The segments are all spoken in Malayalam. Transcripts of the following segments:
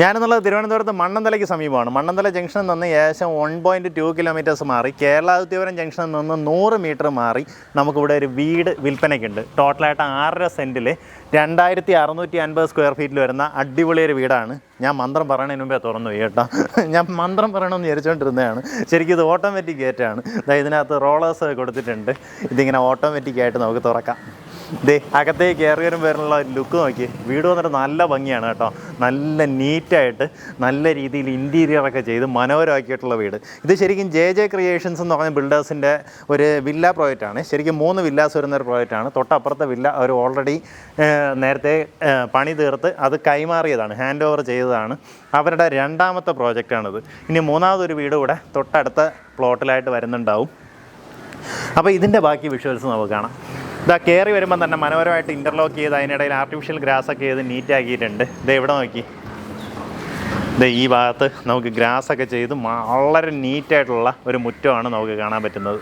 ഞാനെന്നുള്ളത് തിരുവനന്തപുരത്ത് മണ്ണന്തലയ്ക്ക് സമീപമാണ്. മണ്ണന്തല ജംഗ്ഷനിൽ നിന്ന് ഏകദേശം വൺ പോയിന്റ് ടു കിലോമീറ്റേഴ്സ് മാറി. കേരളാതിപുരം ജംഗ്ഷനിൽ നിന്ന് നൂറ് മീറ്റർ മാറി നമുക്കിവിടെ ഒരു വീട് വിൽപ്പനയ്ക്കുണ്ട്. ടോട്ടലായിട്ട് ആറര സെന്റിൽ രണ്ടായിരത്തി അറുന്നൂറ്റി അൻപത് സ്ക്വയർ ഫീറ്റിൽ വരുന്ന അടിപൊളി ഒരു വീടാണ്. ഞാൻ മന്ത്രം പറയണതിന് മുമ്പേ തുറന്നു പോയി കേട്ടോ. ഞാൻ മന്ത്രം പറയണമെന്ന് വിചാരിച്ചുകൊണ്ടിരുന്നതാണ് ശരിക്കും ഇത് ഓട്ടോമാറ്റിക് ഗേറ്റാണ് ഇതിനകത്ത് റോളേഴ്സ് കൊടുത്തിട്ടുണ്ട്. ഇതിങ്ങനെ ഓട്ടോമാറ്റിക്കായിട്ട് നമുക്ക് തുറക്കാം. ദേ അകത്തേക്ക് കയറി വരുമ്പോഴുള്ള ലുക്ക് നോക്കി. വീട് വന്നിട്ട് നല്ല ഭംഗിയാണ് കേട്ടോ. നല്ല നീറ്റായിട്ട് നല്ല രീതിയിൽ ഇന്റീരിയറൊക്കെ ചെയ്ത് മനോഹരമാക്കിയിട്ടുള്ള വീട്. ഇത് ശരിക്കും ജെ ജെ ക്രിയേഷൻസ് എന്ന് പറഞ്ഞ ബിൽഡേഴ്സിന്റെ ഒരു വില്ല പ്രോജക്റ്റാണ് ശരിക്കും മൂന്ന് വില്ലാസ് വരുന്ന ഒരു പ്രോജക്റ്റാണ് തൊട്ടപ്പുറത്തെ വില്ല അവർ ഓൾറെഡി നേരത്തെ പണി തീർത്ത് അത് കൈമാറിയതാണ് ഹാൻഡ് ഓവർ ചെയ്തതാണ്. അവരുടെ രണ്ടാമത്തെ പ്രോജക്റ്റാണിത് ഇനി മൂന്നാമതൊരു വീട് കൂടെ തൊട്ടടുത്ത പ്ലോട്ടിലായിട്ട് വരുന്നുണ്ടാവും. അപ്പോൾ ഇതിന്റെ ബാക്കി വിഷ്വൽസ് നമുക്ക് കാണാം. ഇതാ കയറി വരുമ്പോൾ തന്നെ മനോഹരമായിട്ട് ഇന്റർലോക്ക് ചെയ്ത് അതിനിടയിൽ ആർട്ടിഫിഷ്യൽ ഗ്രാസ് ഒക്കെ ചെയ്ത് നീറ്റാക്കിയിട്ടുണ്ട് ഇത് എവിടെ നോക്കി. ദേ ഈ ഭാഗത്ത് നമുക്ക് ഗ്രാസ് ഒക്കെ ചെയ്ത് വളരെ നീറ്റായിട്ടുള്ള ഒരു മുറ്റമാണ് നമുക്ക് കാണാൻ പറ്റുന്നത്.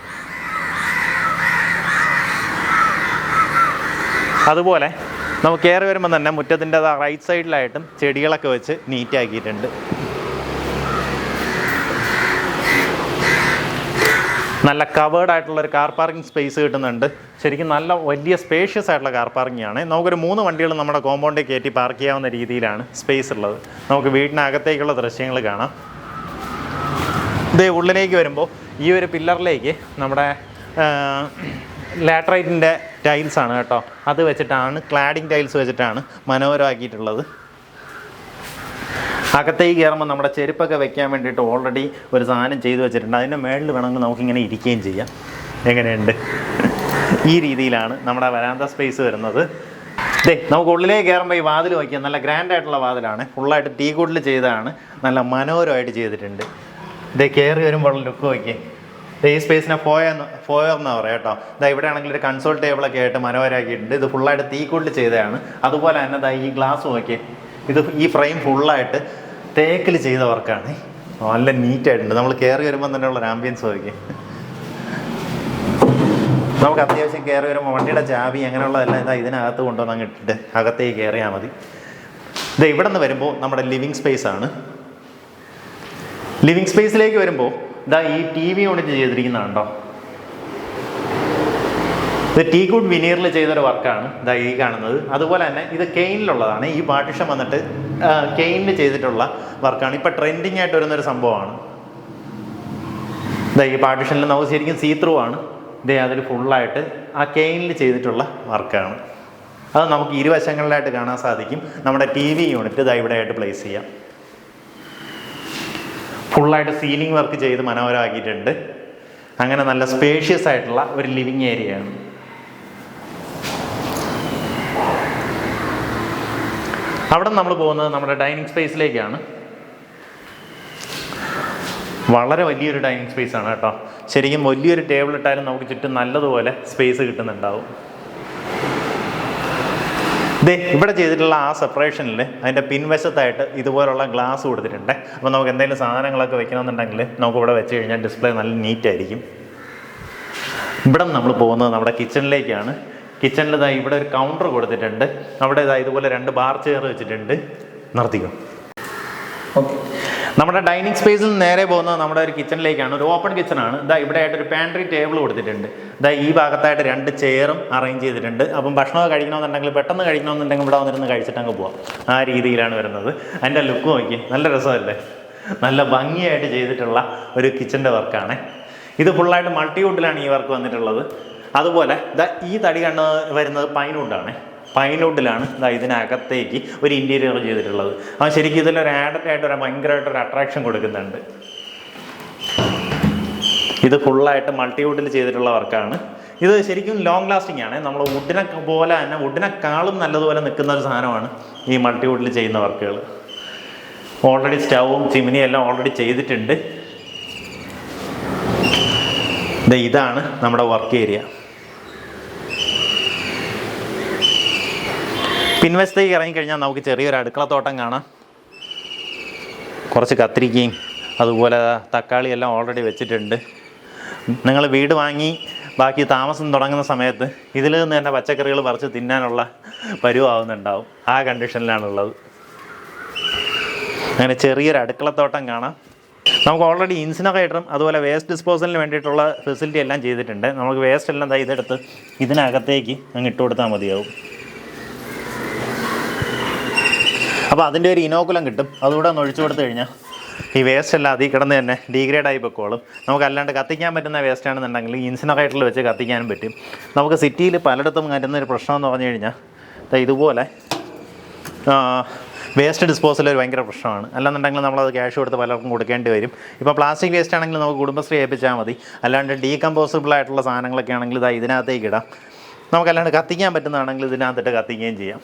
അതുപോലെ നമുക്ക് കയറി വരുമ്പോൾ തന്നെ മുറ്റത്തിന്റെ റൈറ്റ് സൈഡിലായിട്ടും ചെടികളൊക്കെ വെച്ച് നീറ്റ് നല്ല കവേർഡ് ആയിട്ടുള്ള ഒരു കാർ പാർക്കിംഗ് സ്പേസ് കിട്ടുന്നുണ്ട്. ശരിക്കും നല്ല വലിയ സ്പേഷ്യസ് ആയിട്ടുള്ള കാർ പാർക്കിംഗ് ആണ്. നമുക്കൊരു മൂന്ന് വണ്ടികൾ നമ്മുടെ കോമ്പൗണ്ടിൽ കയറ്റി പാർക്ക് ചെയ്യാവുന്ന രീതിയിലാണ് സ്പേസ് ഉള്ളത്. നമുക്ക് വീടിനകത്തേക്കുള്ള ദൃശ്യങ്ങൾ കാണാം. ഇതേ ഉള്ളിലേക്ക് വരുമ്പോൾ ഈ ഒരു പില്ലറിലേക്ക് നമ്മുടെ ലാട്രൈറ്റിന്റെ ടൈൽസ് ആണ് കേട്ടോ. അത് വെച്ചിട്ടാണ് ക്ലാഡിംഗ് ടൈൽസ് വെച്ചിട്ടാണ് മനോഹരമാക്കിയിട്ടുള്ളത്. അകത്തേക്ക് കയറുമ്പോൾ നമ്മുടെ ചെരുപ്പൊക്കെ വെക്കാൻ വേണ്ടിയിട്ട് ഓൾറെഡി ഒരു സാധനം ചെയ്തു വെച്ചിട്ടുണ്ട്. അതിന്റെ മേളിൽ വേണമെങ്കിൽ നമുക്കിങ്ങനെ ഇരിക്കുകയും ചെയ്യാം. എങ്ങനെയുണ്ട്? ഈ രീതിയിലാണ് നമ്മുടെ വരാന്ത സ്പേസ് വരുന്നത്. ദേ നമുക്ക് ഉള്ളിലേക്ക് കയറുമ്പോൾ ഈ വാതിൽ വയ്ക്കുക നല്ല ഗ്രാൻഡ് ആയിട്ടുള്ള വാതിലാണ്. ഫുള്ളായിട്ട് ടീ കൂട്ടിൽ ചെയ്തതാണ്. നല്ല മനോഹരമായിട്ട് ചെയ്തിട്ടുണ്ട്. ഇതേ കയറി വരുമ്പോൾ ലുക്ക് വയ്ക്കേ ഈ സ്പേസിനെ ഫോയെന്ന് എന്ന് പറയാം കേട്ടോ. ഇതാ ഇവിടെ ആണെങ്കിൽ ഒരു കൺസോൾ ടേബിളൊക്കെ ആയിട്ട് മനോഹരമാക്കിയിട്ടുണ്ട്. ഇത് ഫുള്ളായിട്ട് തീക്കൂട്ടിൽ ചെയ്തതാണ്. അതുപോലെ തന്നെ ഈ ഗ്ലാസ് നോക്കിയേ. ഇത് ഈ ഫ്രെയിം ഫുള്ളായിട്ട് തേക്കിൽ ചെയ്ത വർക്കാണ്. നല്ല നീറ്റായിട്ടുണ്ട്. നമ്മൾ കയറി വരുമ്പോൾ തന്നെ ഉള്ള ആംബിയൻസ് നോക്കി നമുക്ക് അത്യാവശ്യം കയറി വരുമ്പോൾ വണ്ടിയുടെ ചാവി അങ്ങനെയുള്ളതെല്ലാം ഇതാ ഇതിനകത്ത് കൊണ്ടുവന്ന് ഇട്ടിട്ട് അകത്തേക്ക് കയറിയാൽ മതി. ഇത് ഇവിടെ നിന്ന് വരുമ്പോൾ നമ്മുടെ ലിവിങ് സ്പേസ് ആണ്. ലിവിങ് സ്പേസിലേക്ക് വരുമ്പോൾ ഇതാ ഈ ടി വി യൂണിറ്റ് ചെയ്തിരിക്കുന്നതാണോ ഇത് ടീ ഗുഡ് വിനീറിൽ ചെയ്തൊരു വർക്കാണ് ഇതാ ഈ കാണുന്നത്. അതുപോലെ തന്നെ ഇത് കെയിനിലുള്ളതാണ് ഈ പാർട്ടിഷൻ വന്നിട്ട് കെയിനിൽ ചെയ്തിട്ടുള്ള വർക്കാണ്. ഇപ്പം ട്രെൻഡിങ് ആയിട്ട് വരുന്നൊരു സംഭവമാണ്. ഇതാ ഈ പാർട്ടിഷനിൽ നമുക്ക് ശരിക്കും സീ ത്രൂ ആണ്. ഇതേ അതിൽ ഫുള്ളായിട്ട് ആ കെയിനിൽ ചെയ്തിട്ടുള്ള വർക്കാണ്. അത് നമുക്ക് ഇരുവശങ്ങളിലായിട്ട് കാണാൻ സാധിക്കും. നമ്മുടെ ടി വി യൂണിറ്റ് ഇതാ ഇവിടെ ആയിട്ട് പ്ലേസ് ചെയ്യാം. ഫുള്ളായിട്ട് സീലിംഗ് വർക്ക് ചെയ്ത് മനോഹരമാക്കിയിട്ടുണ്ട്. അങ്ങനെ നല്ല സ്പേഷ്യസ് ആയിട്ടുള്ള ഒരു ലിവിങ് ഏരിയയാണ് അവിടെ നമ്മൾ പോകുന്നത് നമ്മുടെ ഡൈനിങ് സ്പേസിലേക്കാണ്. വളരെ വലിയൊരു ഡൈനിങ് സ്പേസ് ആണ് കേട്ടോ. ശരിക്കും വലിയൊരു ടേബിൾ ഇട്ടാലും നമുക്ക് ചുറ്റും നല്ലതുപോലെ സ്പേസ് കിട്ടുന്നുണ്ടാവും. ദേ ഇവിടെ ചെയ്തിട്ടുള്ള ആ സെപ്പറേഷനിൽ അതിന്റെ പിൻവശത്തായിട്ട് ഇതുപോലുള്ള ഗ്ലാസ് കൊടുത്തിട്ടുണ്ട്. അപ്പോൾ നമുക്ക് എന്തെങ്കിലും സാധനങ്ങളൊക്കെ വെക്കണമെന്നുണ്ടെങ്കിൽ നമുക്ക് ഇവിടെ വെച്ച് കഴിഞ്ഞാൽ ഡിസ്പ്ലേ നല്ല നീറ്റായിരിക്കും. ഇവിടെ നമ്മൾ പോകുന്നത് നമ്മുടെ കിച്ചണിലേക്കാണ്. കിച്ചണിൽ ഇതാ ഇവിടെ ഒരു കൗണ്ടർ കൊടുത്തിട്ടുണ്ട്. അവിടെ ഇതാ ഇതുപോലെ രണ്ട് ബാർ ചെയർ വെച്ചിട്ടുണ്ട്. നിർത്തിക്കും. ഓക്കെ നമ്മുടെ ഡൈനിങ് സ്പേസിൽ നിന്ന് നേരെ പോകുന്നത് നമ്മുടെ ഒരു കിച്ചണിലേക്കാണ് ഒരു ഓപ്പൺ കിച്ചണാണ് ഇതാ ഇവിടെ ആയിട്ട് ഒരു പാൻട്രി ടേബിൾ കൊടുത്തിട്ടുണ്ട്. ഇതാ ഈ ഭാഗത്തായിട്ട് രണ്ട് ചെയറും അറേഞ്ച് ചെയ്തിട്ടുണ്ട്. അപ്പം ഭക്ഷണമൊക്കെ കഴിക്കണമെന്നുണ്ടെങ്കിൽ പെട്ടെന്ന് കഴിക്കണമെന്നുണ്ടെങ്കിൽ ഇവിടെ വന്നിരുന്ന് കഴിച്ചിട്ട് അങ്ങ് പോവാം. ആ രീതിയിലാണ് വരുന്നത്. അതിന്റെ ലുക്ക് നോക്കി നല്ല രസമല്ലേ? നല്ല ഭംഗിയായിട്ട് ചെയ്തിട്ടുള്ള ഒരു കിച്ചന്റെ വർക്കാണ് ഇത് ഫുള്ളായിട്ട് മൾട്ടിവുഡിലാണ് ഈ വർക്ക് വന്നിട്ടുള്ളത്. അതുപോലെ ദാ ഈ തടി കണ്ണ് വരുന്നത് പൈനുണ്ടാണ് ഇതാ ഇതിനകത്തേക്ക് ഒരു ഇന്റീരിയർ ചെയ്തിട്ടുള്ളത്. അപ്പം ശരിക്കും ഇതിലൊരു ഒരു ആയിട്ട് ഒരു ഭയങ്കരമായിട്ടൊരു അട്രാക്ഷൻ കൊടുക്കുന്നുണ്ട്. ഇത് ഫുള്ളായിട്ട് മൾട്ടിവുഡിൽ ചെയ്തിട്ടുള്ള വർക്കാണ് ഇത് ശരിക്കും ലോങ് ലാസ്റ്റിംഗ് ആണ്. നമ്മൾ വുഡിനെ പോലെ തന്നെ വുഡിനെക്കാളും നല്ലതുപോലെ നിൽക്കുന്ന ഒരു സാധനമാണ് ഈ മൾട്ടിവുഡിൽ ചെയ്യുന്ന വർക്കുകൾ ഓൾറെഡി സ്റ്റൗവും ചിമിനിയും എല്ലാം ഓൾറെഡി ചെയ്തിട്ടുണ്ട്. ഇതാണ് നമ്മുടെ വർക്ക് ഏരിയ പിൻവശത്തേക്ക് ഇറങ്ങിക്കഴിഞ്ഞാൽ നമുക്ക് ചെറിയൊരു അടുക്കളത്തോട്ടം കാണാം. കുറച്ച് കത്തിരിക്കയും അതുപോലെ തക്കാളി എല്ലാം ഓൾറെഡി വെച്ചിട്ടുണ്ട്. നിങ്ങൾ വീട് വാങ്ങി ബാക്കി താമസം തുടങ്ങുന്ന സമയത്ത് ഇതിൽ നിന്ന് തന്നെ പച്ചക്കറികൾ പറിച്ച് തിന്നാനുള്ള പരുവാകുന്നുണ്ടാവും ആ കണ്ടീഷനിലാണുള്ളത്. അങ്ങനെ ചെറിയൊരു അടുക്കളത്തോട്ടം കാണാം. നമുക്ക് ഓൾറെഡി ഇൻസിനറേറ്ററും അതുപോലെ വേസ്റ്റ് ഡിസ്പോസലിന് വേണ്ടിയിട്ടുള്ള ഫെസിലിറ്റി എല്ലാം ചെയ്തിട്ടുണ്ട്. നമുക്ക് വേസ്റ്റ് എല്ലാം ഇതെടുത്ത് ഇതിനകത്തേക്ക് അങ്ങ് ഇട്ട് കൊടുത്താൽ മതിയാവും. അപ്പോൾ അതിന്റെ ഒരു ഇനോക്കുലം കിട്ടും. അതുകൂടെ ഒന്ന് ഒഴിച്ചു കൊടുത്തു കഴിഞ്ഞാൽ ഈ വേസ്റ്റ് എല്ലാം അതിൽ കിടന്ന് തന്നെ ഡീഗ്രേഡ് ആയി പൊക്കോളും. നമുക്ക് അല്ലാണ്ട് കത്തിക്കാൻ പറ്റുന്ന വേസ്റ്റ് ആണെന്നുണ്ടെങ്കിൽ ഇൻസിനറേറ്ററിൽ വെച്ച് കത്തിക്കാനും പറ്റും. നമുക്ക് സിറ്റിയിൽ പലയിടത്തും കരുന്ന ഒരു പ്രശ്നം എന്ന് പറഞ്ഞു കഴിഞ്ഞാൽ ഇതുപോലെ വേസ്റ്റ് ഡിസ്പോസൽ ഒരു ഭയങ്കര പ്രശ്നമാണ്. അല്ലാന്നുണ്ടെങ്കിൽ നമ്മളത് ക്യാഷ് കൊടുത്ത് പലർക്കും കൊടുക്കേണ്ടി വരും. ഇപ്പോൾ പ്ലാസ്റ്റിക് വേസ്റ്റ് ആണെങ്കിൽ നമുക്ക് കുടുംബശ്രീ ഏൽപ്പിച്ചാൽ മതി. അല്ലാണ്ട് ഡീകമ്പോസിബിൾ ആയിട്ടുള്ള സാധനങ്ങളൊക്കെ ആണെങ്കിൽ ഇതാ ഇതിനകത്തേക്ക് ഇടാം. നമുക്കല്ലാണ്ട് കത്തിക്കാൻ പറ്റുന്നതാണെങ്കിൽ ഇതിനകത്തിട്ട് കത്തിക്കുകയും ചെയ്യാം.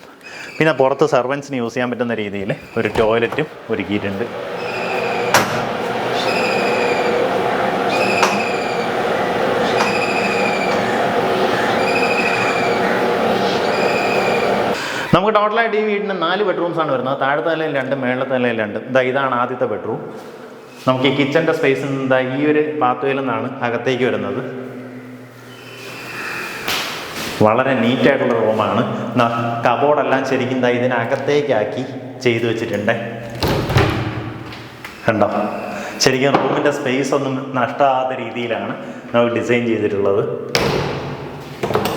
പിന്നെ പുറത്ത് സർവൻസിന് യൂസ് ചെയ്യാൻ പറ്റുന്ന രീതിയിൽ ഒരു ടോയ്ലറ്റും ഒരുക്കിയിട്ടുണ്ട്. നമുക്ക് ടോട്ടലായിട്ട് ഈ വീടിന് നാല് ബെഡ്റൂംസ് ആണ് വരുന്നത്. താഴത്തെ നിലയിൽ രണ്ട് മേളത്തെ നിലയിൽ രണ്ട്. ഇതാ ഇതാണ് ആദ്യത്തെ ബെഡ്റൂം നമുക്ക് ഈ കിച്ചന്റെ സ്പേസിൽ നിന്ന് ഇതാ ഈ ഒരു പാത്വേയിൽ നിന്നാണ് അകത്തേക്ക് വരുന്നത്. വളരെ നീറ്റായിട്ടുള്ള റൂമാണ്. കബോർഡെല്ലാം ശരിക്കും ഇതിനകത്തേക്കാക്കി ചെയ്തു വെച്ചിട്ടുണ്ട്. കണ്ടോ? ശരിക്കും റൂമിന്റെ സ്പേസ് ഒന്നും നഷ്ടമാകാത്ത രീതിയിലാണ് നമുക്ക് ഡിസൈൻ ചെയ്തിട്ടുള്ളത്.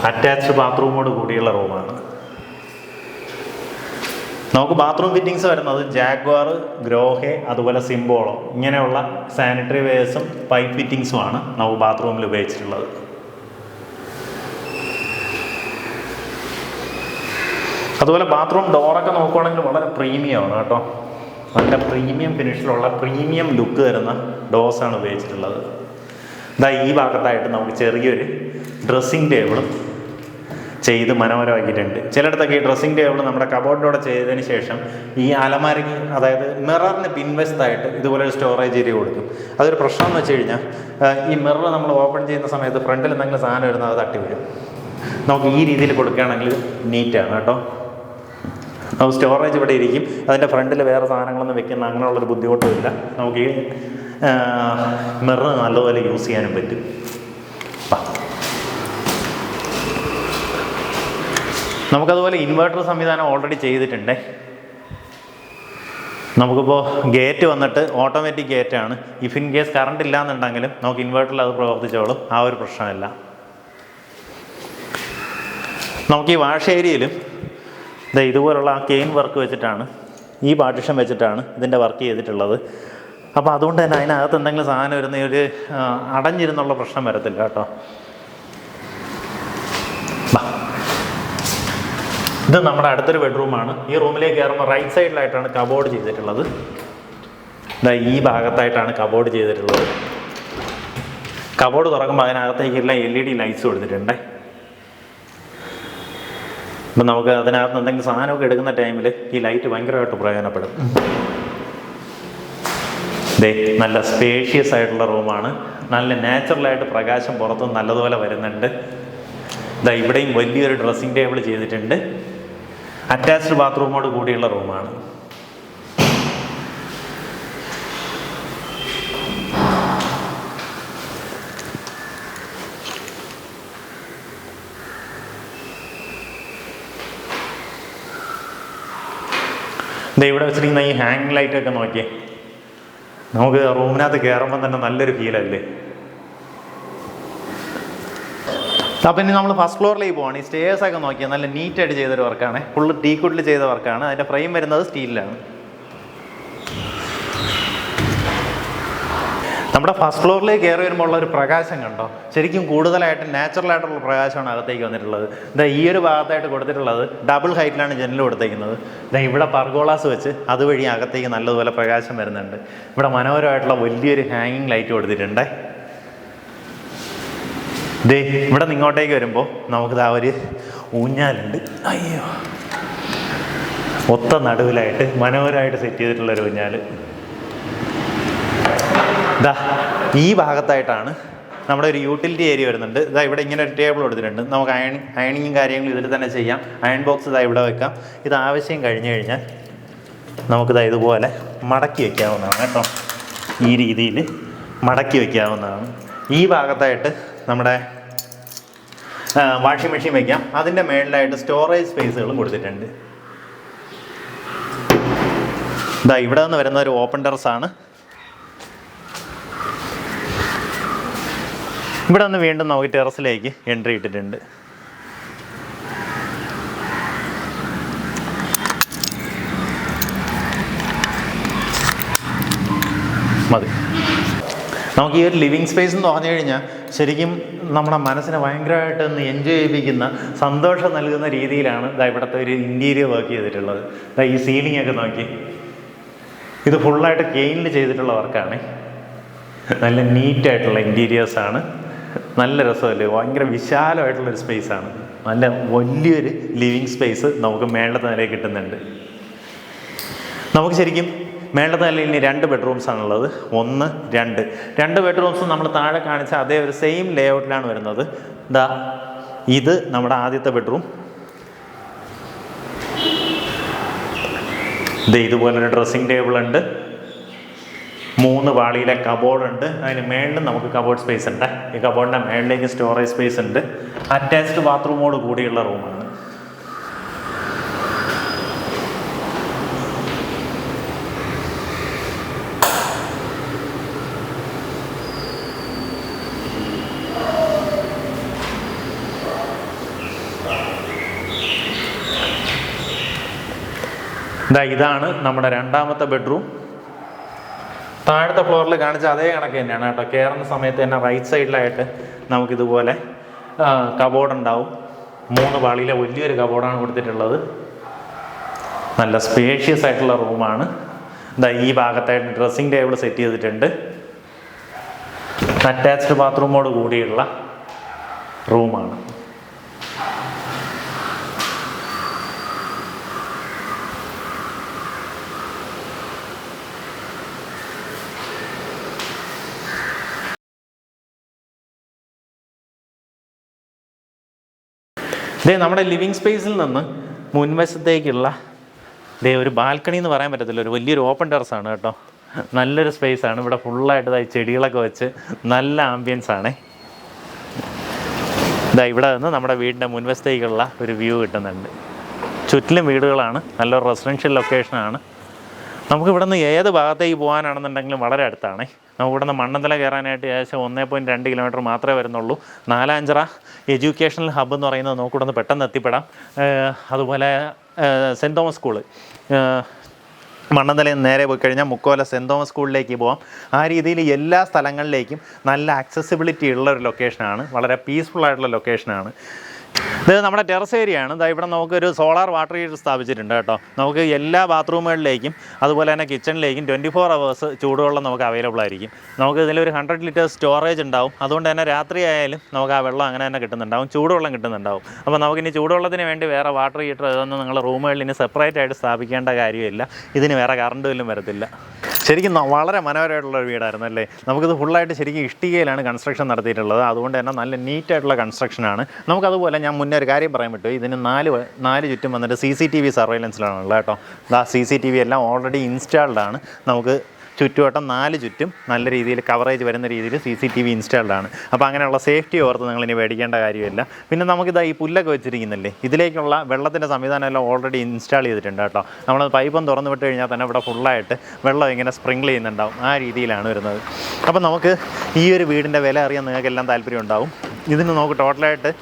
അറ്റാച്ച്ഡ് ബാത്റൂമോട് കൂടിയുള്ള റൂമാണ്. നമുക്ക് ബാത്റൂം ഫിറ്റിങ്സ് വരുന്നത് ജാഗ്വാർ ഗ്രോഹെ അതുപോലെ സിംബോളോ ഇങ്ങനെയുള്ള സാനിറ്ററി വേഴ്സും പൈപ്പ് ഫിറ്റിങ്സുമാണ് നമുക്ക് ബാത്റൂമിൽ ഉപയോഗിച്ചിട്ടുള്ളത്. അതുപോലെ ബാത്റൂം ഡോറൊക്കെ നോക്കുവാണെങ്കിൽ വളരെ പ്രീമിയമാണ് കേട്ടോ. നല്ല പ്രീമിയം ഫിനിഷിലുള്ള പ്രീമിയം ലുക്ക് തരുന്ന ഡോസാണ് ഉപയോഗിച്ചിട്ടുള്ളത്. ഇതാ ഈ ഭാഗത്തായിട്ട് നമുക്ക് ചെറിയൊരു ഡ്രസ്സിങ് ടേബിളും ചെയ്ത് മനോഹരമാക്കിയിട്ടുണ്ട്. ചിലയിടത്തൊക്കെ ഈ ഡ്രസ്സിങ് ടേബിൾ നമ്മുടെ കബോർഡിലൂടെ ചെയ്തതിന് ശേഷം ഈ അലമാരയ്ക്ക് അതായത് മിററിന് പിൻവശത്തായിട്ട് ഇതുപോലെ ഒരു സ്റ്റോറേജ് ഏരിയ കൊടുക്കും അതൊരു പ്രശ്നം എന്ന് വെച്ച് കഴിഞ്ഞാൽ ഈ മിറർ നമ്മൾ ഓപ്പൺ ചെയ്യുന്ന സമയത്ത് ഫ്രണ്ടിൽ എന്തെങ്കിലും സാധനം വരുന്നത് അത് തട്ടി വരും നമുക്ക് ഈ രീതിയിൽ കൊടുക്കുകയാണെങ്കിൽ നീറ്റാണ് കേട്ടോ. നമുക്ക് സ്റ്റോറേജ് ഇവിടെ ഇരിക്കും. അതിന്റെ ഫ്രണ്ടിൽ വേറെ സാധനങ്ങളൊന്നും വെക്കുന്ന അങ്ങനെയുള്ളൊരു ബുദ്ധിമുട്ടുമില്ല. നമുക്ക് ഈ മിറർ നല്ലപോലെ യൂസ് ചെയ്യാനും പറ്റും. നമുക്കതുപോലെ ഇൻവേർട്ടർ സംവിധാനം ഓൾറെഡി ചെയ്തിട്ടുണ്ടേ. നമുക്കിപ്പോൾ ഗേറ്റ് വന്നിട്ട് ഓട്ടോമാറ്റിക് ഗേറ്റാണ് ഇഫ് ഇൻ കേസ് കറണ്ട് ഇല്ലാന്നുണ്ടെങ്കിലും നമുക്ക് ഇൻവേർട്ടറിൽ അത് പ്രവർത്തിച്ചോളും. ആ ഒരു പ്രശ്നമില്ല. നമുക്ക് ഈ വാഷ് ഏരിയയിലും ദേ ഇതുപോലുള്ള ആ കെയിൻ വർക്ക് വെച്ചിട്ടാണ് ഈ പാർട്ടിഷൻ വെച്ചിട്ടാണ് ഇതിന്റെ വർക്ക് ചെയ്തിട്ടുള്ളത്. അപ്പോൾ അതുകൊണ്ട് തന്നെ അതിനകത്ത് എന്തെങ്കിലും സാധനം വരുന്ന ഒരു അടഞ്ഞിരുന്നുള്ള പ്രശ്നം വരത്തില്ല കേട്ടോ. ഇത് നമ്മുടെ അടുത്തൊരു ബെഡ്റൂമാണ്. ഈ റൂമിലേക്ക് കയറുമ്പോൾ റൈറ്റ് സൈഡിലായിട്ടാണ് കബോർഡ് ചെയ്തിട്ടുള്ളത്. ദാ ഈ ഭാഗത്തായിട്ടാണ് കബോർഡ് ചെയ്തിട്ടുള്ളത്. കബോർഡ് തുറക്കുമ്പോൾ അതിനകത്തേക്കുള്ള എൽ ഇ ഡി ലൈറ്റ്സ് കൊടുത്തിട്ടുണ്ട്. അപ്പം നമുക്ക് അതിനകത്ത് എന്തെങ്കിലും സാധനമൊക്കെ എടുക്കുന്ന ടൈമിൽ ഈ ലൈറ്റ് ഭയങ്കരമായിട്ട് പ്രയോജനപ്പെടും. ദേ നല്ല സ്പേഷ്യസ് ആയിട്ടുള്ള റൂമാണ് നല്ല നാച്ചുറലായിട്ട് പ്രകാശം പുറത്തും നല്ലതുപോലെ വരുന്നുണ്ട്. ഇതാ ഇവിടെയും വലിയൊരു ഡ്രസ്സിംഗ് ടേബിൾ ചെയ്തിട്ടുണ്ട്. അറ്റാച്ച്ഡ് ബാത്റൂമോട് കൂടിയുള്ള റൂമാണ് ദേ ഇവിടെ വെച്ചിരിക്കുന്ന ഈ ഹാങ് ലൈറ്റ് ഒക്കെ നോക്കിയേ. നമുക്ക് റൂമിനകത്ത് കയറുമ്പോൾ തന്നെ നല്ലൊരു ഫീലല്ലേ അപ്പം ഇനി നമ്മൾ ഫസ്റ്റ് ഫ്ലോറിലേക്ക് പോവാണ്. ഈ സ്റ്റേഴ്സ് ഒക്കെ നോക്കിയാൽ നല്ല നീറ്റായിട്ട് ചെയ്തൊരു വർക്കാണ് ഫുള്ള് ടീക്കുട്ടിൽ ചെയ്ത വർക്കാണ് അതിന്റെ ഫ്രെയിം വരുന്നത് സ്റ്റീലിലാണ് നമ്മുടെ ഫസ്റ്റ് ഫ്ലോറിലേക്ക് കയറി വരുമ്പോൾ ഉള്ള ഒരു പ്രകാശം കണ്ടോ? ശരിക്കും കൂടുതലായിട്ട് നാച്ചുറലായിട്ടുള്ള പ്രകാശമാണ് അകത്തേക്ക് വന്നിട്ടുള്ളത്. ഇതാ ഈ ഒരു ഭാഗത്തായിട്ട് കൊടുത്തിട്ടുള്ളത് ഡബിൾ ഹൈറ്റിലാണ് ജനൽ കൊടുത്തേക്കുന്നത്. ഇതാ ഇവിടെ പർഗോളാസ് വെച്ച് അതുവഴി അകത്തേക്ക് നല്ലതുപോലെ പ്രകാശം വരുന്നുണ്ട്. ഇവിടെ മനോഹരമായിട്ടുള്ള വലിയൊരു ഹാങ്ങിങ് ലൈറ്റ് കൊടുത്തിട്ടുണ്ടേ. ദേ ഇവിടെ നിങ്ങോട്ടേക്ക് വരുമ്പോൾ നമുക്കിതാ ഒരു ഊഞ്ഞാലുണ്ട്. അയ്യോ. ഒത്ത നടുവിലായിട്ട് മനോഹരമായിട്ട് സെറ്റ് ചെയ്തിട്ടുള്ള ഒരു ഊഞ്ഞാൽ ഇതാ ഈ ഭാഗത്തായിട്ടാണ് നമ്മുടെ ഒരു യൂട്ടിലിറ്റി ഏരിയ വരുന്നുണ്ട്. ഇതാ ഇവിടെ ഇങ്ങനെ ഒരു ടേബിൾ കൊടുത്തിട്ടുണ്ട്. നമുക്ക് അയൺ അയണിങ്ങും കാര്യങ്ങളും ഇതിൽ തന്നെ ചെയ്യാം. അയൺ ബോക്സ് ഇതാ ഇവിടെ വെക്കാം. ഇത് ആവശ്യം കഴിഞ്ഞു കഴിഞ്ഞാൽ നമുക്കിതാ ഇതുപോലെ മടക്കി വയ്ക്കാവുന്നതാണ് കേട്ടോ. ഈ രീതിയിൽ മടക്കി വയ്ക്കാവുന്നതാണ് ഈ ഭാഗത്തായിട്ട് നമ്മുടെ വാഷിംഗ് മെഷീൻ വയ്ക്കാം അതിന്റെ മേളിലായിട്ട് സ്റ്റോറേജ് സ്പേസുകളും കൊടുത്തിട്ടുണ്ട്. ഇതാ ഇവിടെ നിന്ന് വരുന്ന ഒരു ഓപ്പൺ ടെറസ് ഇവിടെ നിന്ന് വീണ്ടും നമുക്ക് ടെറസിലേക്ക് എൻട്രി ഇട്ടിട്ടുണ്ട്. മതി. നമുക്ക് ഈ ഒരു ലിവിങ് സ്പേസ് എന്ന് പറഞ്ഞു കഴിഞ്ഞാൽ ശരിക്കും നമ്മുടെ മനസ്സിനെ ഭയങ്കരമായിട്ട് ഒന്ന് എൻജോയ് ചെയ്യിപ്പിക്കുന്ന സന്തോഷം നൽകുന്ന രീതിയിലാണ് ഇതാ ഇവിടുത്തെ ഒരു ഇന്റീരിയർ വർക്ക് ചെയ്തിട്ടുള്ളത്. ഇതാ ഈ സീലിംഗ് ഒക്കെ നോക്കി. ഇത് ഫുള്ളായിട്ട് കെയിനിൽ ചെയ്തിട്ടുള്ള വർക്കാണ് നല്ല നീറ്റായിട്ടുള്ള ഇന്റീരിയേഴ്സാണ് നല്ല രസമല്ലേ? ഭയങ്കര വിശാലമായിട്ടുള്ളൊരു സ്പേസാണ് നല്ല വലിയൊരു ലിവിങ് സ്പേസ് നമുക്ക് മേളത്തെ നിലയിൽ കിട്ടുന്നുണ്ട്. നമുക്ക് ശരിക്കും മേളത്തെ നിലയിൽ ഇനി രണ്ട് ബെഡ്റൂംസ് ആണുള്ളത്. ഒന്ന് രണ്ട്. രണ്ട് ബെഡ്റൂംസും നമ്മൾ താഴെ കാണിച്ച അതേ ഒരു സെയിം ലേ ഔട്ടിലാണ് വരുന്നത്. ദാ ഇത് നമ്മുടെ ആദ്യത്തെ ബെഡ്റൂം ഇത് ഇതുപോലൊരു ഡ്രസ്സിംഗ് ടേബിൾ ഉണ്ട്. മൂന്ന് പാളിയിലെ കബോർഡ് ഉണ്ട്. അതിന് മേളിൽ നമുക്ക് കബോർഡ് സ്പേസ് ഉണ്ട്. ഈ കബോർഡിന്റെ മേളിലേക്ക് സ്റ്റോറേജ് സ്പേസ് ഉണ്ട്. അറ്റാച്ച്ഡ് ബാത്റൂമോട് കൂടിയുള്ള റൂമാണ് ഇതാ ഇതാണ് നമ്മുടെ രണ്ടാമത്തെ ബെഡ്റൂം താഴത്തെ ഫ്ലോറിൽ കാണിച്ച അതേ കണക്ക് തന്നെയാണ് കേട്ടോ. കയറുന്ന സമയത്ത് തന്നെ റൈറ്റ് സൈഡിലായിട്ട് നമുക്കിതുപോലെ കബോർഡ് ഉണ്ടാവും. മൂന്ന് പാളിയിലെ വലിയൊരു കബോർഡാണ് കൊടുത്തിട്ടുള്ളത്. നല്ല സ്പേഷ്യസ് ആയിട്ടുള്ള റൂമാണ് ഇതാ ഈ ഭാഗത്തായിട്ട് ഡ്രസ്സിംഗ് ടേബിൾ സെറ്റ് ചെയ്തിട്ടുണ്ട്. അറ്റാച്ച്ഡ് ബാത്റൂമോട് കൂടിയുള്ള റൂമാണ് ഇതേ നമ്മുടെ ലിവിങ് സ്പേസിൽ നിന്ന് മുൻവശത്തേക്കുള്ള ദേ ഒരു ബാൽക്കണി എന്ന് പറയാൻ പറ്റത്തില്ല. ഒരു വലിയൊരു ഓപ്പൺ ടെറസാണ് കേട്ടോ. നല്ലൊരു സ്പേസ് ആണ്. ഇവിടെ ഫുള്ളായിട്ട് ഇതായി ചെടികളൊക്കെ വെച്ച് നല്ല ആംബിയൻസ് ആണ്. ഇതാ ഇവിടെ നിന്ന് നമ്മുടെ വീടിന്റെ മുൻവശത്തേക്കുള്ള ഒരു വ്യൂ കിട്ടുന്നുണ്ട്. ചുറ്റിലും വീടുകളാണ്. നല്ലൊരു റെസിഡൻഷ്യൽ ലൊക്കേഷനാണ് നമുക്ക് നിന്ന് ഏത് ഭാഗത്തേക്ക് പോകാനാണെന്നുണ്ടെങ്കിലും വളരെ അടുത്താണ്. നമുക്ക് നിന്ന് മണ്ണന്തല കയറാനായിട്ട് ഏകദേശം ഒന്നേ പോയിന്റ് രണ്ട് കിലോമീറ്റർ മാത്രമേ വരുന്നുള്ളൂ. നാലാഞ്ചിറ എഡ്യൂക്കേഷണൽ ഹബ്ബ് എന്ന് പറയുന്നത് നമുക്ക് ഇവിടെ നിന്ന് പെട്ടെന്ന് എത്തിപ്പെടാം. അതുപോലെ സെന്റ് തോമസ് സ്കൂൾ. മണ്ണന്തലയിൽ നിന്ന് നേരെ പോയി കഴിഞ്ഞാൽ മുക്കോല സെന്റ് തോമസ് സ്കൂളിലേക്ക് പോകാം ആ രീതിയിൽ എല്ലാ സ്ഥലങ്ങളിലേക്കും നല്ല ആക്സസിബിലിറ്റി ഉള്ള ഒരു ലൊക്കേഷനാണ് വളരെ പീസ്ഫുൾ ആയിട്ടുള്ള ലൊക്കേഷനാണ് ഇത് നമ്മുടെ ടെറസ് ഏരിയ ആണ്. ഇതാ ഇവിടെ നമുക്കൊരു സോളാർ വാട്ടർ ഹീറ്റർ സ്ഥാപിച്ചിട്ടുണ്ട് കേട്ടോ. നമുക്ക് എല്ലാ ബാത്റൂമുകളിലേക്കും അതുപോലെ തന്നെ കിച്ചണിലേക്കും ട്വന്റി ഫോർ അവേഴ്സ് ചൂടുവെള്ളം നമുക്ക് അവൈലബിൾ ആയിരിക്കും. നമുക്ക് ഇതിലൊരു ഹൺഡ്രഡ് ലിറ്റർ സ്റ്റോറേജ് ഉണ്ടാവും. അതുകൊണ്ട് തന്നെ രാത്രി ആയാലും നമുക്ക് ആ വെള്ളം അങ്ങനെ തന്നെ കിട്ടുന്നുണ്ടാവും. ചൂടുവെള്ളം കിട്ടുന്നുണ്ടാവും. അപ്പോൾ നമുക്കിനി ചൂടുവെള്ളത്തിന് വേണ്ടി വേറെ വാട്ടർ ഹീറ്റർ ഇതൊന്നും നിങ്ങൾ റൂമുകളിൽ ഇനി സെപ്പറേറ്റ് ആയിട്ട് സ്ഥാപിക്കേണ്ട കാര്യമില്ല. ഇതിന് വേറെ കറണ്ട് ബില്ലും വരത്തില്ല. ശരിക്കും വളരെ മനോഹരമായിട്ടുള്ള ഒരു വീടായിരുന്നു അല്ലേ? നമുക്കിത് ഫുള്ളായിട്ട് ശരിക്കും ഇഷ്ടികയിലാണ് കൺസ്ട്രക്ഷൻ നടത്തിയിട്ടുള്ളത്. അതുകൊണ്ട് തന്നെ നല്ല നീറ്റായിട്ടുള്ള കൺസ്ട്രക്ഷനാണ് നമുക്കതുപോലെ ഞാൻ മുന്നേ ഒരു കാര്യം പറയാൻ പറ്റും. ഇതിന് നാല് നാല് ചുറ്റും വന്നിട്ട് സി സി ടി വി സർവൈലൻസിലാണുള്ളത് കേട്ടോ. ആ സി സി ടി വി എല്ലാം ഓൾറെഡി ഇൻസ്റ്റാൾഡ് ആണ്. നമുക്ക് ചുറ്റുവട്ടം നാല് ചുറ്റും നല്ല രീതിയിൽ കവറേജ് വരുന്ന രീതിയിൽ C C T V installed ആണ്. അപ്പോൾ അങ്ങനെയുള്ള സേഫ്റ്റി ഓർത്ത് നിങ്ങൾ ഇനി പേടിക്കേണ്ട കാര്യമില്ല. പിന്നെ നമുക്കിതാ ഈ പുല്ലൊക്കെ വെച്ചിരിക്കുന്നില്ലേ? ഇതിലേക്കുള്ള വെള്ളത്തിന്റെ സംവിധാനം എല്ലാം ഓൾറെഡി ഇൻസ്റ്റാൾ ചെയ്തിട്ടുണ്ട് കേട്ടോ. നമ്മൾ പൈപ്പം തുറന്നു വിട്ട് കഴിഞ്ഞാൽ തന്നെ ഇവിടെ ഫുള്ളായിട്ട് വെള്ളം ഇങ്ങനെ സ്പ്രിങ്കിൾ ചെയ്യുന്നുണ്ടാവും. ആ രീതിയിലാണ് വരുന്നത്. അപ്പോൾ നമുക്ക് ഈ ഒരു വീടിന്റെ വില അറിയാൻ നിങ്ങൾക്കെല്ലാം താല്പര്യം ഉണ്ടാവും. ഇതിന് നമുക്ക് ടോട്ടലായിട്ട്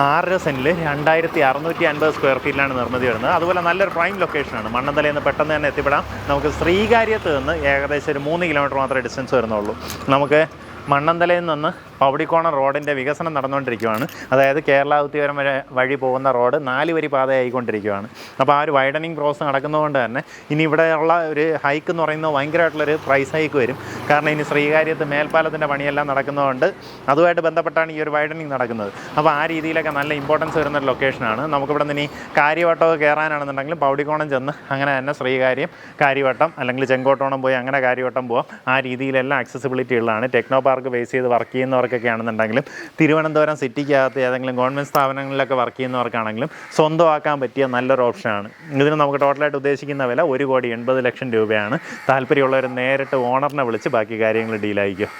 ആറര സെന്റിൽ രണ്ടായിരത്തി അറുന്നൂറ്റി അൻപത് സ്ക്വയർ ഫീറ്റിലാണ് നിർമ്മിതി വരുന്നത്. അതുപോലെ നല്ലൊരു പ്രൈം ലൊക്കേഷനാണ് മണ്ണന്തലയിൽ നിന്ന് പെട്ടെന്ന് തന്നെ എത്തിപ്പെടാം. നമുക്ക് ശ്രീകാര്യത്ത് നിന്ന് ഏകദേശം ഒരു മൂന്ന് കിലോമീറ്റർ മാത്രമേ ഡിസ്റ്റൻസ് വരുന്നുള്ളൂ. നമുക്ക് മണ്ണന്തലയിൽ നിന്ന് പവടിക്കോണ റോഡിന്റെ വികസനം നടന്നുകൊണ്ടിരിക്കുകയാണ്. അതായത് കേരള ഉത്തിവരം വരെ വഴി പോകുന്ന റോഡ് നാല് വരി പാതയായിക്കൊണ്ടിരിക്കുകയാണ്. അപ്പോൾ ആ ഒരു വൈഡനിങ് പ്രോസസ് നടക്കുന്നതുകൊണ്ട് തന്നെ ഇനി ഇവിടെയുള്ള ഒരു ഹൈക്ക് എന്ന് പറയുന്നത് ഭയങ്കരമായിട്ടുള്ളൊരു പ്രൈസ് ഹൈക്ക് വരും. കാരണം ഇനി ശ്രീകാര്യത്ത് മേൽപ്പാലത്തിന്റെ പണിയെല്ലാം നടക്കുന്നതുകൊണ്ട് അതുമായിട്ട് ബന്ധപ്പെട്ടാണ് ഈ ഒരു വൈഡനിങ് നടക്കുന്നത്. അപ്പോൾ ആ രീതിയിലൊക്കെ നല്ല ഇമ്പോർട്ടൻസ് വരുന്ന ഒരു ലൊക്കേഷനാണ് നമുക്കിവിടെ നിന്ന് ഇനി കാര്യവട്ടമൊക്കെ കയറാനാണെന്നുണ്ടെങ്കിലും പൗടിക്കോണം ചെന്ന് അങ്ങനെ തന്നെ ശ്രീകാര്യം കാര്യവട്ടം അല്ലെങ്കിൽ ചെങ്കോട്ടോണം പോയി അങ്ങനെ കാര്യവട്ടം പോവാം. ആ രീതിയിലെല്ലാം ആക്സസിബിലിറ്റി ഉള്ളതാണ്. ടെക്നോ പാർക്ക് ബേസ് ചെയ്ത് വർക്ക് ചെയ്യുന്നവർക്കൊക്കെ ആണെന്നുണ്ടെങ്കിലും തിരുവനന്തപുരം സിറ്റിക്കകത്ത് ഏതെങ്കിലും ഗവൺമെന്റ് സ്ഥാപനങ്ങളിലൊക്കെ വർക്ക് ചെയ്യുന്നവർക്കാണെങ്കിലും സ്വന്തമാക്കാൻ പറ്റിയ നല്ലൊരു ഓപ്ഷനാണ് ഇതിന് നമുക്ക് ടോട്ടലായിട്ട് ഉദ്ദേശിക്കുന്ന വില ഒരു കോടി എൺപത് ലക്ഷം രൂപയാണ്. താല്പര്യമുള്ളവർ നേരിട്ട് ഓണറിനെ വിളിച്ച് ബാക്കി കാര്യങ്ങൾ ഡീലായിരിക്കും